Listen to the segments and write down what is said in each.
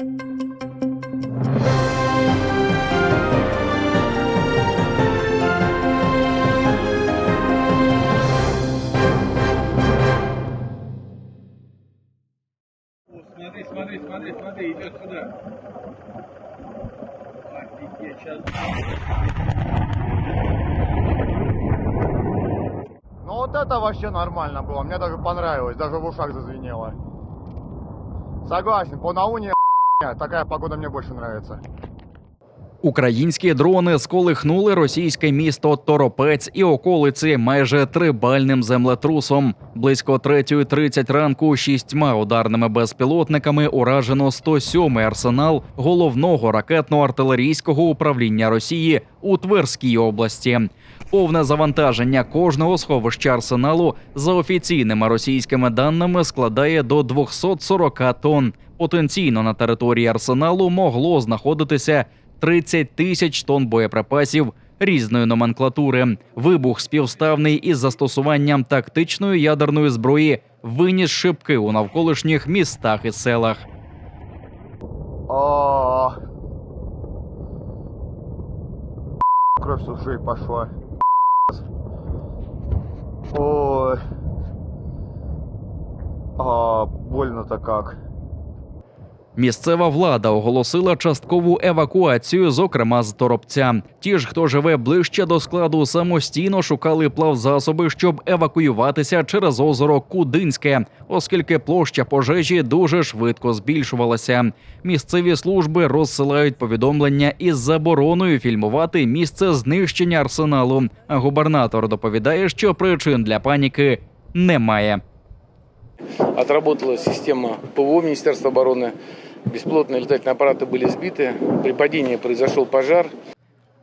Смотри, смотри, смотри, смотри, идет сюда. Офигеть, сейчас. Ну вот это вообще нормально было, мне даже понравилось, даже в ушах зазвенело. Согласен, по науне такая погода мне больше нравится. Українські дрони сколихнули російське місто Торопець і околиці майже трибальним землетрусом. Близько 3.30 ранку шістьма ударними безпілотниками уражено 107-й арсенал головного ракетно-артилерійського управління Росії у Тверській області. Повне завантаження кожного сховища арсеналу за офіційними російськими даними складає до 240 тонн. Потенційно на території арсеналу могло знаходитися 30 тисяч тонн боєприпасів різної номенклатури. Вибух співставний із застосуванням тактичної ядерної зброї виніс шибки у навколишніх містах і селах. Кровь с ушей пошла. Ой. А, больно-то как. Місцева влада оголосила часткову евакуацію, зокрема з Торопця. Ті ж, хто живе ближче до складу, самостійно шукали плавзасоби, щоб евакуюватися через озеро Кудинське, оскільки площа пожежі дуже швидко збільшувалася. Місцеві служби розсилають повідомлення із забороною фільмувати місце знищення арсеналу. А губернатор доповідає, що причин для паніки немає. Отработала система ПВО Министерства обороны. Беспилотные летательные аппараты были сбиты. При падении произошел пожар.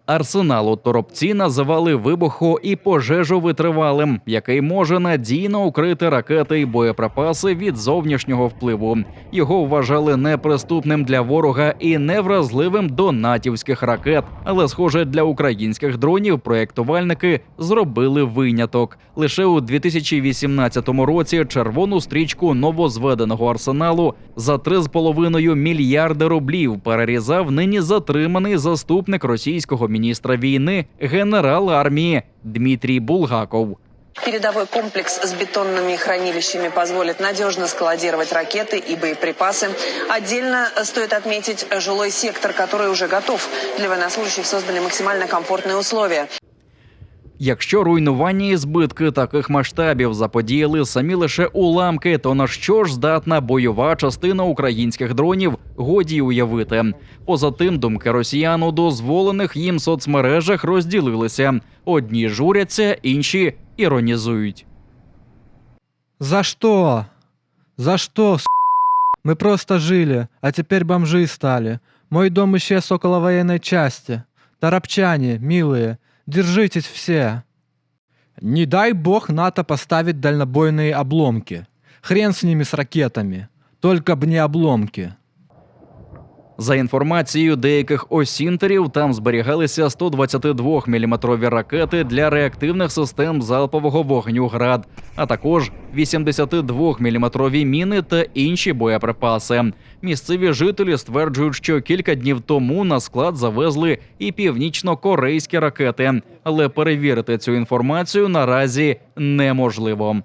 Арсенал у Торопці називали вибухо і пожежовитривалим, який може надійно укрити ракети й боєприпаси від зовнішнього впливу. Його вважали неприступним для ворога і невразливим до натівських ракет. Але, схоже, для українських дронів проєктувальники зробили виняток. Лише у 2018 році червону стрічку новозведеного арсеналу за 3,5 мільярди рублів перерізав нині затриманий заступник російського міністра війни генерал армії Дмитрій Булгаков. Передовой комплекс с бетонными хранилищами позволит надежно складировать ракеты и боеприпасы. Отдельно стоит отметить жилой сектор, который уже готов. Для военнослужащих созданы максимально комфортные условия. Якщо руйнування і збитки таких масштабів заподіяли самі лише уламки, то на що ж здатна бойова частина українських дронів годі уявити. Поза тим, думки росіян у дозволених їм соцмережах розділилися: одні журяться, інші іронізують. За что? За что, с***? Мы просто жили, а теперь бомжи стали. Мой дом исчез около военной части. Торопчане, милые, держитесь все. Не дай бог НАТО поставить дальнобойные обломки. Хрен с ними с ракетами. Только б не обломки. За інформацією деяких осінтерів, там зберігалися 122-мм ракети для реактивних систем залпового вогню ГРАД, а також 82-мм міни та інші боєприпаси. Місцеві жителі стверджують, що кілька днів тому на склад завезли і північно-корейські ракети, але перевірити цю інформацію наразі неможливо.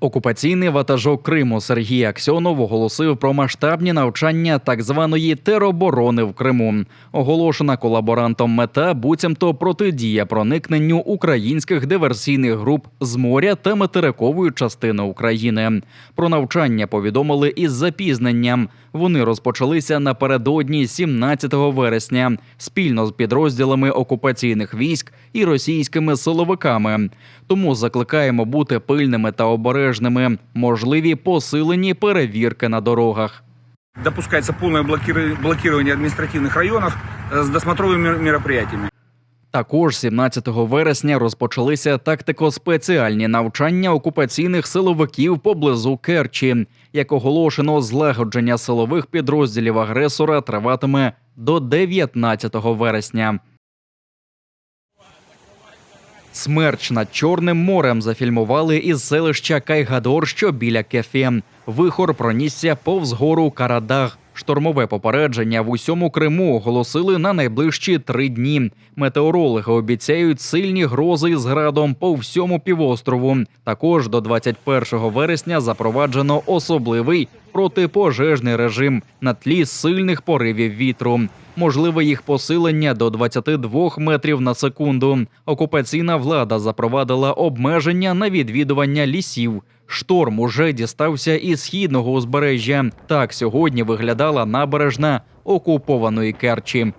Окупаційний ватажок Криму Сергій Аксьонов оголосив про масштабні навчання так званої тероборони в Криму. Оголошена колаборантом мета буцімто протидія проникненню українських диверсійних груп з моря та материкової частини України. Про навчання повідомили із запізненням. Вони розпочалися напередодні 17 вересня спільно з підрозділами окупаційних військ і російськими силовиками. Тому закликаємо бути пильними та обережними Можливі посилені перевірки на дорогах. допускается полное блокири- блокирование административных районов э, с досмотровыми мер- мероприятиями. Також 17 вересня розпочалися тактико-спеціальні навчання окупаційних силовиків поблизу Керчі. Як оголошено, злагодження силових підрозділів агресора триватиме до 19 вересня. Смерч над Чорним морем зафільмували із селища Кайгадор, що біля Кефе. Вихор пронісся повз гору Карадаг. Штормове попередження в усьому Криму оголосили на найближчі три дні. Метеорологи обіцяють сильні грози з градом по всьому півострову. Також до 21 вересня запроваджено особливий протипожежний режим на тлі сильних поривів вітру. Можливе їх посилення до 22 метрів на секунду. Окупаційна влада запровадила обмеження на відвідування лісів. Шторм уже дістався із східного узбережжя. Так сьогодні виглядала набережна окупованої Керчі.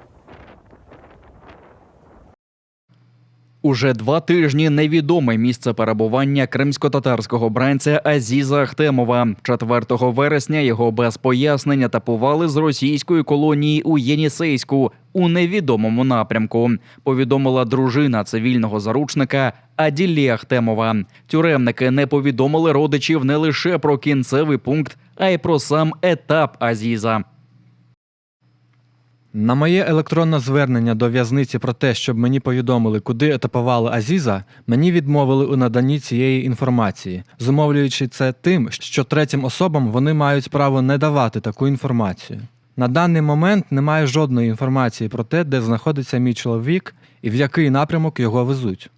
Уже два тижні невідоме місце перебування кримсько-татарського бранця Азіза Ахтемова. 4 вересня його без пояснень атакували з російської колонії у Єнісейську у невідомому напрямку. Повідомила дружина цивільного заручника Аділі Ахтемова. Тюремники не повідомили родичів не лише про кінцевий пункт, а й про сам етап Азіза. На моє електронне звернення до в'язниці про те, щоб мені повідомили, куди етапували Азіза, мені відмовили у наданні цієї інформації, зумовлюючи це тим, що третім особам вони мають право не давати таку інформацію. На даний момент немає жодної інформації про те, де знаходиться мій чоловік і в який напрямок його везуть.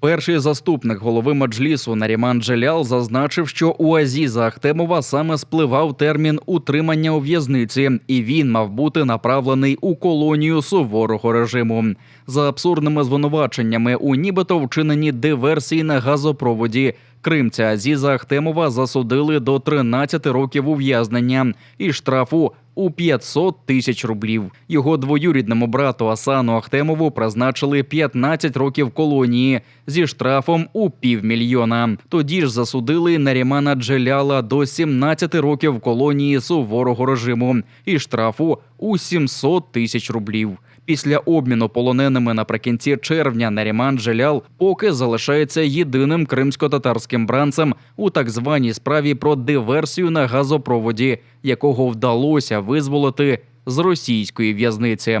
Перший заступник голови Меджлісу Наріман Джелял зазначив, що у Азіза Ахтемова саме спливав термін утримання у в'язниці, і він мав бути направлений у колонію суворого режиму. За абсурдними звинуваченнями у нібито вчиненні диверсії на газопроводі. Кримця Азіза Ахтемова засудили до 13 років ув'язнення і штрафу у 500 тисяч рублів. Його двоюрідному брату Асану Ахтемову призначили 15 років колонії зі штрафом у півмільйона. Тоді ж засудили Нарімана Джеляла до 17 років колонії суворого режиму і штрафу у 700 тисяч рублів. Після обміну полоненими наприкінці червня Наріман Джелял поки залишається єдиним кримсько-татарським бранцем у так званій справі про диверсію на газопроводі, якого вдалося визволити з російської в'язниці.